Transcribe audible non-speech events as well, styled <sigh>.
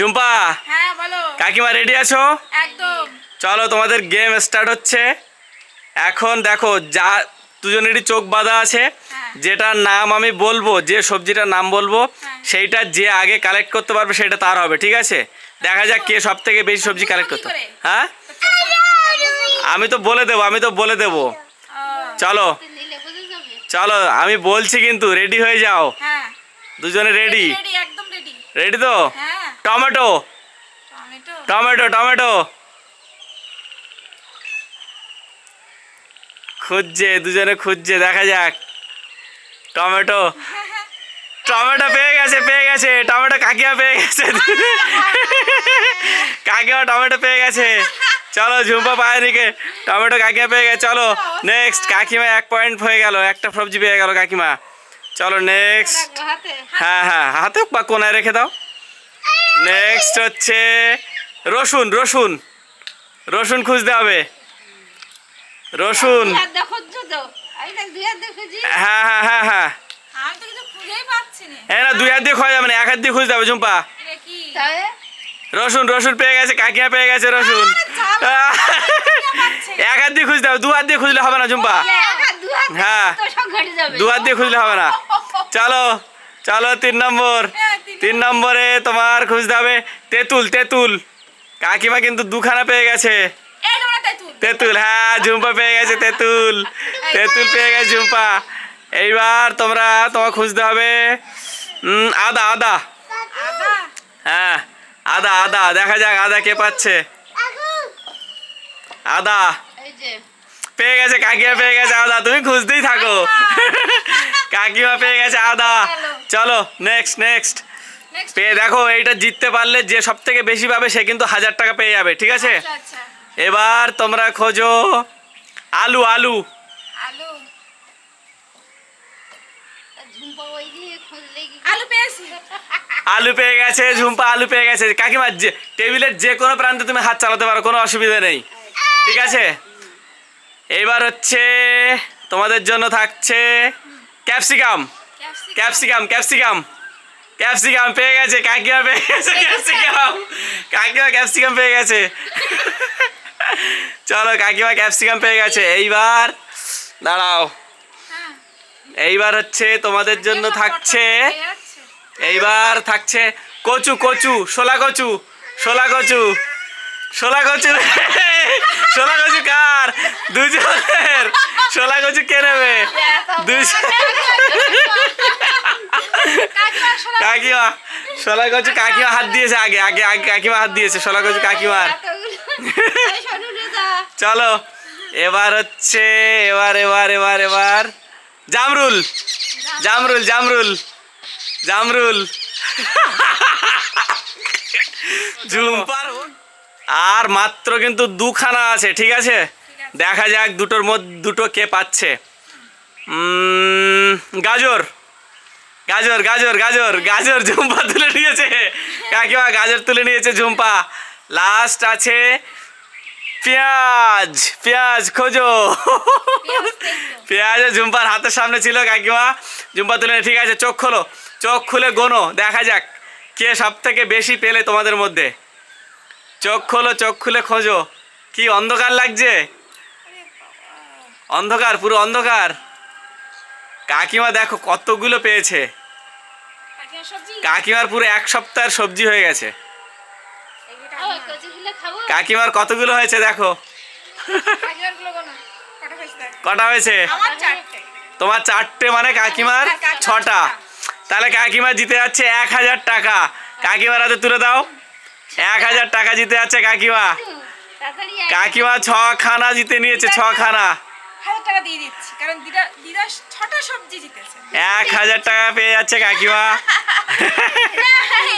ঝুম্পা হ্যাঁ বলো। কাকিমা রেডি আছো? একদম। চলো তোমাদের গেম স্টার্ট হচ্ছে। এখন দেখো যা দুজনেরই চোখ বাঁধা আছে। হ্যাঁ। যেটার নাম আমি বলব যে সবজিটার নাম বলব হ্যাঁ। সেইটা যে আগে কালেক্ট করতে পারবে সেটা তার হবে ঠিক আছে? দেখা যাক কে সব থেকে বেশি সবজি কালেক্ট করতে হ্যাঁ? আমি তো বলে দেবো আমি তো বলে দেবো। চলো। চলো আমি বলছি কিন্তু রেডি হয়ে যাও। দুজনে রেডি রেডি রেডি রেডি তো? হ্যাঁ। টমেটো। টমেটো? টমেটো খুঁজছে দুজনে খুঁজছে দেখা যাক। টমেটো। টমেটো পেয়ে গেছে পেয়ে গেছে। টমেটো কাকিমা পেয়ে গেছে। কাকিমা টমেটো পেয়ে গেছে। চলো ঝুম্পা পায়নিকে টমেটো কাকিমা পেয়ে গেছে। চলো নেক্সট কাকিমা এক পয়েন্ট হয়ে গেল। একটা সবজি পেয়ে গেল কাকিমা। চলো নেক্সট হ্যাঁ হ্যাঁ। হাতে বা কোনায় রেখে দাও। নেক্সট হচ্ছে রসুন রসুন। রসুন খুঁজতে হবে। রসুন। হ্যাঁ হ্যাঁ হ্যাঁ হ্যাঁ। হ্যাঁ না দুই হাত দিয়ে খোয়া যাবে না এক হাত দিয়ে খুঁজতে হবে ঝুম্পা। রসুন রসুন পেয়ে গেছে কাকিয়া পেয়ে গেছে রসুন। এক হাত দিয়ে খুঁজতে হবে দু হাত দিয়ে খুঁজলে হবে না ঝুম্পা। হ্যাঁ। দু হাত দিয়ে খুঁজলে হবে না। <laughs> চলো চলো তিন নম্বর। হ্যাঁ, তিন নম্বরে তোমার খুঁজতে হবে তেঁতুল তেঁতুল। কাকিমা কিন্তু দুখানা পেয়ে গেছে। তেঁতুল। হ্যাঁ ঝুম্পা পেয়ে গেছে তেঁতুল। তেঁতুল পেয়ে গেছে ঝুম্পা। এইবার তোমরা তোমার খুঁজতে হবে আদা আদা। হ্যাঁ আদা আদা। দেখা যাক আদা কে পাচ্ছে। আদা। পেয়ে গেছে কাকিমা পেয়ে গেছে আদা। তুমি খুঁজতেই থাকো। কাকিমা পেয়ে গেছে আদা। চলো। নেক্সট নেক্সট পেয়ে দেখো এইটা জিততে পারলে যে সব থেকে বেশি পাবে সে কিন্তু হাজার টাকা পেয়ে যাবে ঠিক আছে? আচ্ছা আচ্ছা। এবার তোমরা খোঁজো আলু আলু। আলু। আলু আলু পেয়ে গেছে ঝুম্পা আলু পেয়ে গেছে। কাকিমা যে টেবিলের যে কোনো প্রান্তে তুমি হাত চালাতে পারো কোনো অসুবিধা নেই ঠিক আছে? এবার হচ্ছে তোমাদের জন্য থাকছে ক্যাপসিকাম। Capsicum capsicum. ক্যাপসিকাম পেয়ে গেছে কাকিমা পেয়ে গেছে ক্যাপসিকাম। কাকিমা ক্যাপসিকাম পেয়ে গেছে। চলো কাকিমা ক্যাপসিকাম পেয়ে গেছে। এইবার দাঁড়াও। এইবার হচ্ছে তোমাদের জন্য থাকছে। এইবার থাকছে কচু কচু শোলা কচু শোলা কচু শোলা কচু। শোলা কচু কার? দুজনের। শোলা কচু কে নেবে? দুজন <laughs> <laughs> কাকিমা শোলা কচু কাকিমা হাত দিয়েছে আগে আগে আগে কাকিমা হাত দিয়েছে শোলা কচু কাকিমার। <laughs> চলো এবার হচ্ছে এবার এবার এবার এবার। জামরুল জামরুল জামরুল জামরুল। <laughs> ঝুম্পার আর মাত্র কিন্তু দুখানা আছে ঠিক আছে? দেখা যাক দুটোর মধ্যে দুটো কে পাচ্ছে। গাজর। গাজর গাজর গাজর গাজর ঝুম্পা তুলে নিয়েছে। কাকিমা গাজর তুলে নিয়েছে ঝুম্পা। লাস্ট আছে পেঁয়াজ পেঁয়াজ খোঁজো। পেঁয়াজ ঝুম্পার হাতের সামনে ছিল কাকিমা ঝুম্পা তুলে ঠিক আছে, চোখ খোলো। চোখ খুলে গোনো, দেখা যাক কে সব থেকে বেশি পেলে তোমাদের মধ্যে। চোখ খোলো, চোখ খুলে খোঁজো। কি অন্ধকার লাগছে? অন্ধকার, পুরো অন্ধকার। কাকিমা দেখো কতগুলো পেয়েছে। কাকিমার পুরো এক সপ্তাহের সবজি হয়ে গেছে। কাকিমা। কাকিমার কতগুলো হয়েছে দেখো। কটা হয়েছে তোমার চারটে মানে কাকিমার ছটা। তাহলে কাকিমা জিতে যাচ্ছে এক হাজার টাকা। কাকিমার হাতে তুলে দাও। এক হাজার টাকা জিতে যাচ্ছে কাকিমা। কাকিমা ছ খানা জিতে নিয়েছে ছ খানা টাকা দিয়ে দিচ্ছি কারণ দিদা দিদা ছটা সবজি জিতেছে। এক হাজার টাকা পেয়ে যাচ্ছে কাকিমা। <laughs>